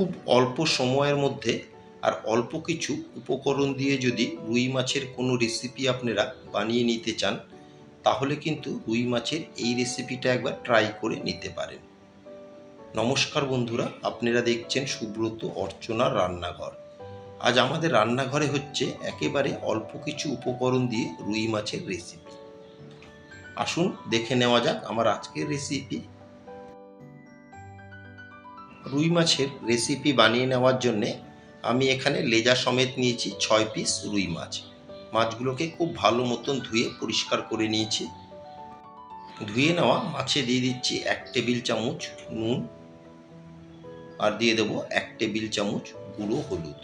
খুব অল্প সময়ের মধ্যে আর অল্প কিছু উপকরণ দিয়ে যদি রুই মাছের কোনো রেসিপি আপনারা বানিয়ে নিতে চান, তাহলে কিন্তু রুই মাছের এই রেসিপিটা একবার ট্রাই করে নিতে পারেন। নমস্কার বন্ধুরা, আপনারা দেখছেন সুব্রত অর্চনার রান্নাঘর। আজ আমাদের রান্নাঘরে হচ্ছে একেবারে অল্প কিছু উপকরণ দিয়ে রুই মাছের রেসিপি আসুন, দেখে নেওয়া যাক আমার আজকের রেসিপি রুই মাছের রেসিপি বানিয়ে নেওয়ার জন্যে আমি এখানে লেজা সমেত নিয়েছি ছয় পিস রুই মাছ। মাছগুলোকে খুব ভালো মতন ধুয়ে পরিষ্কার করে নিয়েছি। ধুয়ে নেওয়া মাছে দিয়ে দিচ্ছি এক টেবিল চামচ নুন আর দিয়ে দেবো এক টেবিল চামচ গুঁড়ো হলুদ।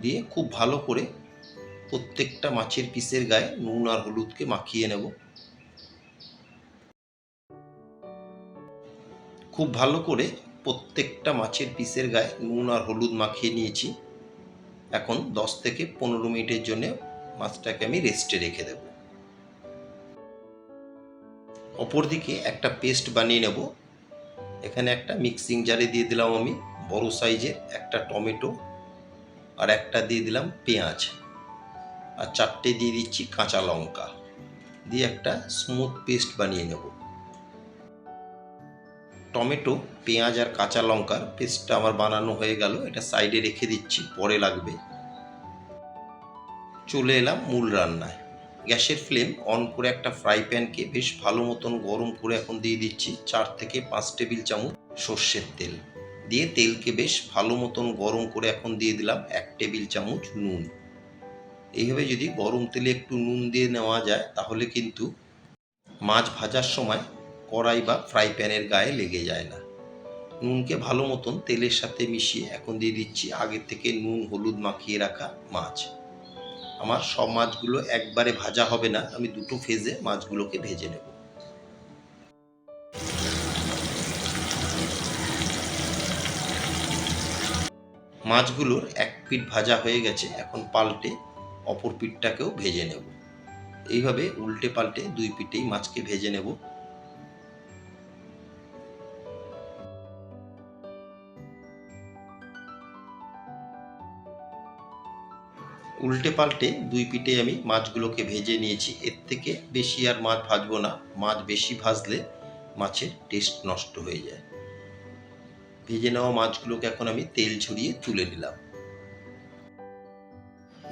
দিয়ে খুব ভালো করে প্রত্যেকটা মাছের পিসের গায়ে নুন আর হলুদকে মাখিয়ে নেব। খুব ভালো করে প্রত্যেকটা মাছের পিসের গায়ে নুন আর হলুদ মাখিয়ে নিয়েছি। এখন দশ থেকে পনেরো মিনিটের জন্য মাছটাকে আমি রেস্টে রেখে দেব। অপরদিকে একটা পেস্ট বানিয়ে নেব। এখানে একটা মিক্সিং জারে দিয়ে দিলাম আমি, বড় সাইজের একটা টমেটো আর একটা দিয়ে দিলাম পেঁয়াজ। আর চারটে দিয়ে দিচ্ছি কাঁচা লঙ্কা। দিয়ে একটা স্মুথ পেস্ট বানিয়ে নেব। টমেটো, পেঁয়াজ আর কাঁচা লঙ্কার পেস্টটা আমার বানানো হয়ে গেল। এটা সাইডে রেখে দিচ্ছি, পরে লাগবে। চলে এলাম মূল রান্নায়। গ্যাসের ফ্লেম অন করে একটা ফ্রাই প্যানকে বেশ ভালো মতন গরম করে এখন দিয়ে দিচ্ছি চার থেকে পাঁচ টেবিল চামচ সর্ষের তেল। দিয়ে তেলকে বেশ ভালো মতন গরম করে এখন দিয়ে দিলাম এক টেবিল চামচ নুন। এইভাবে যদি গরম তেলে একটু নুন দিয়ে নেওয়া যায়, তাহলে কিন্তু মাছ ভাজার সময় কড়াই বা ফ্রাই প্যানের গায়ে লেগে যায় না। নুনকে ভালো মতন তেলের সাথে মিশিয়ে এখন দিয়ে দিচ্ছি আগে থেকে নুন, হলুদ মাখিয়ে রাখা মাছ। আমার সব মাছগুলো একবারে ভাজা হবে না, আমি দুটো ফেজে মাছগুলোকে ভেজে নেব। মাছগুলোর এক পিঠ ভাজা হয়ে গেছে, এখন পাল্টে অপর পিঠটাকেও ভেজে নেব। এইভাবে উল্টে পাল্টে দুই পিঠেই মাছকে ভেজে নেব। উল্টে পাল্টে দুই পিঠে আমি মাছগুলোকে ভেজে নিয়েছি। এর থেকে বেশি আর মাছ ভাজবো না। মাছ বেশি ভাজলে মাছের টেস্ট নষ্ট হয়ে যায়। ভেজে নেওয়া মাছগুলোকে এখন আমি তেল ছড়িয়ে তুলে নিলাম।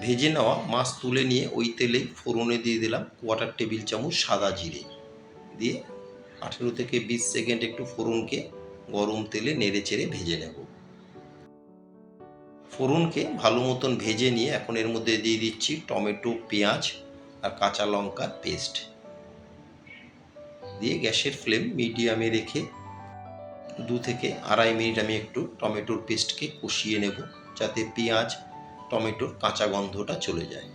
ভেজে নেওয়া মাছ তুলে নিয়ে ওই তেলেই ফোড়নে দিয়ে দিলাম কোয়াটার টেবিল চামচ সাদা জিরে। দিয়ে আঠেরো থেকে বিশ সেকেন্ড একটু ফোড়নকে গরম তেলে নেড়ে চেড়ে ভেজে নেব। ফোড়নকে ভালো মতন ভেজে নিয়ে এখন এর মধ্যে দিয়ে দিচ্ছি টমেটো, পেঁয়াজ আর কাঁচা লঙ্কার পেস্ট দিয়ে গ্যাসের ফ্লেম মিডিয়ামে রেখে দু থেকে আড়াই মিনিট আমি একটু টমেটোর পেস্টকে কষিয়ে নেব যাতে পেঁয়াজ, টমেটোর কাঁচা গন্ধটা চলে যায়।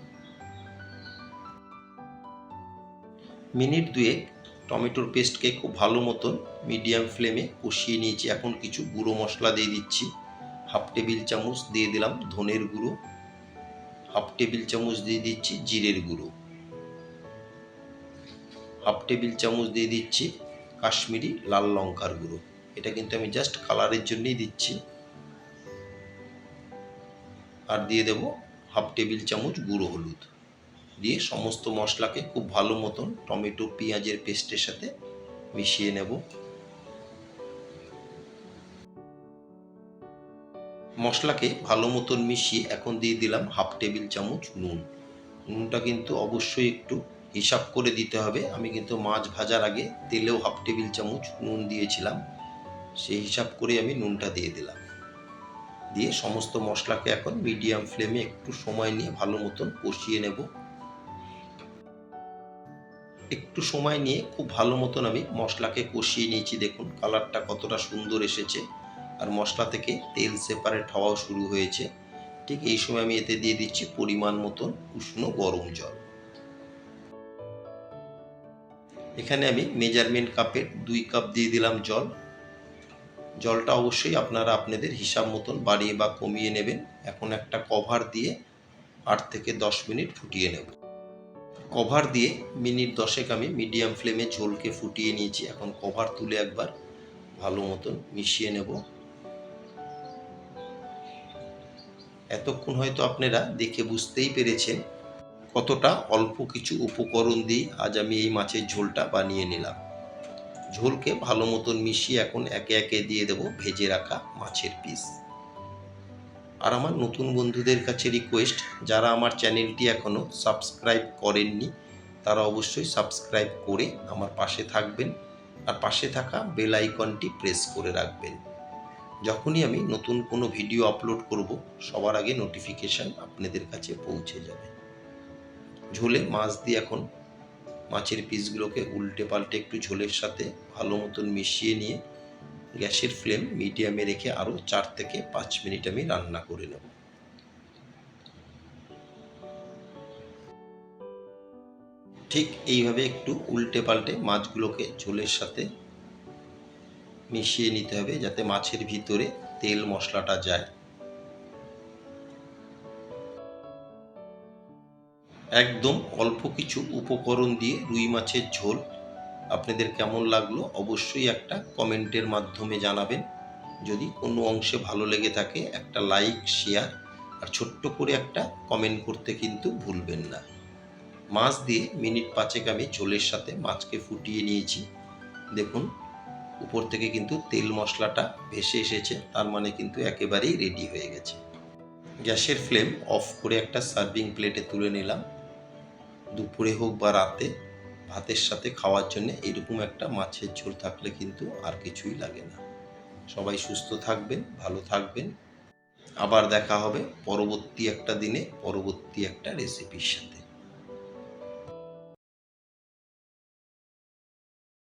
মিনিট দুয়েক টমেটোর পেস্টকে খুব ভালো মতন মিডিয়াম ফ্লেমে কষিয়ে নিয়েছি। এখন কিছু গুঁড়ো মশলা দিয়ে দিচ্ছি। হাফ টেবিল চামচ দিয়ে দিলাম ধনের গুঁড়ো। হাফ টেবিল চামচ দিয়ে দিচ্ছি জিরের গুঁড়ো। হাফ টেবিল চামচ দিয়ে দিচ্ছি কাশ্মীরি লাল লঙ্কার গুঁড়ো। এটা কিন্তু আমি জাস্ট কালারের জন্যই দিচ্ছি। আর দিয়ে দেব হাফ টেবিল চামচ গুঁড়ো হলুদ। দিয়ে সমস্ত মশলাকে খুব ভালো মতন টমেটো, পেঁয়াজের পেস্টের সাথে মিশিয়ে নেব। মশলাকে ভালো মতন মিশিয়ে এখন দিয়ে দিলাম হাফ টেবিল চামচ নুন। নুনটা কিন্তু অবশ্যই একটু হিসাব করে দিতে হবে। আমি কিন্তু মাছ ভাজার আগে তেলেও হাফ টেবিল চামচ নুন দিয়েছিলাম। সেই হিসাব করে আমি নুনটা দিয়ে দিলাম। দিয়ে সমস্ত মশলাকে এখন মিডিয়াম ফ্লেমে একটু সময় নিয়ে ভালো মতন কষিয়ে নেব। একটু সময় নিয়ে খুব ভালো মতন আমি মশলাকে কষিয়ে নিয়েছি। দেখুন, কালারটা কতটা সুন্দর এসেছে। আর মশলা থেকে তেল সেপারেট হওয়াও শুরু হয়েছে। ঠিক এই সময় আমি এতে দিয়ে দিচ্ছি পরিমাণ মতন উষ্ণ গরম জল। এখানে আমি মেজারমেন্ট কাপের দুই কাপ দিয়ে দিলাম জল। জলটা অবশ্যই আপনারা আপনাদের হিসাব মতন বাড়িয়ে বা কমিয়ে নেবেন। এখন একটা কভার দিয়ে আট থেকে দশ মিনিট ফুটিয়ে নেব। কভার দিয়ে মিনিট দশেক আমি মিডিয়াম ফ্লেমে ঝোলকে ফুটিয়ে নিয়েছি। এখন কভার তুলে একবার ভালো মতন মিশিয়ে নেব। এতক্ষণ হয়তো আপনারা দেখে বুঝতেই পেরেছেন কতটা অল্প কিছু উপকরণ দিয়ে আজ আমি এই মাছের ঝোলটা বানিয়ে নিলাম। ঝোলকে ভালো মতন মিশিয়ে এখন একে একে দিয়ে দেব ভেজে রাখা মাছের পিস আর আমার নতুন বন্ধুদের কাছে রিকোয়েস্ট যারা আমার চ্যানেলটি এখনও সাবস্ক্রাইব করেননি, তারা অবশ্যই সাবস্ক্রাইব করে আমার পাশে থাকবেন। আর পাশে থাকা বেল আইকনটি প্রেস করে রাখবেন। যখনই আমি নতুন কোনো ভিডিও আপলোড করব, সবার আগে নোটিফিকেশান আপনাদের কাছে পৌঁছে যাবে। ঝোলে মাছ দিয়ে এখন মাছের পিসগুলোকে উল্টে পাল্টে একটু ঝোলের সাথে ভালো মতন মিশিয়ে নিয়ে গ্যাসের ফ্লেম মিডিয়ামে রেখে আরও চার থেকে পাঁচ মিনিট আমি রান্না করে নেব। ঠিক এইভাবে একটু উল্টে পাল্টে মাছগুলোকে ঝোলের সাথে মিশিয়ে নিতে হবে যাতে মাছের ভিতরে তেল মশলাটা যায়। একদম অল্প কিছু উপকরণ দিয়ে রুই মাছের ঝোল। আপনাদের কেমন লাগল অবশ্যই একটা কমেন্টের মাধ্যমে জানাবেন। যদি কোনো অংশে ভালো লেগে থাকে, একটা লাইক, শেয়ার আর ছোট্ট করে একটা কমেন্ট করতে কিন্তু ভুলবেন না। মাছ দিয়ে মিনিট পাঁচেক আমি ঝোলের সাথে মাছকে ফুটিয়ে নিয়েছি। দেখুন উপর থেকে কিন্তু তেল মশলাটা ভেসে এসেছে, তার মানে কিন্তু একেবারেই রেডি হয়ে গেছে। গ্যাসের ফ্লেম অফ করে একটা সার্ভিং প্লেটে তুলে নিলাম। দুপুরে হোক বা রাতে, ভাতের সাথে খাওয়ার জন্য এরকম একটা মাছের ঝোল থাকলে কিন্তু আর কিছুই লাগে না। সবাই সুস্থ থাকবেন, ভালো থাকবেন। আবার দেখা হবে পরবর্তী একটা দিনে, পরবর্তী একটা রেসিপির সাথে।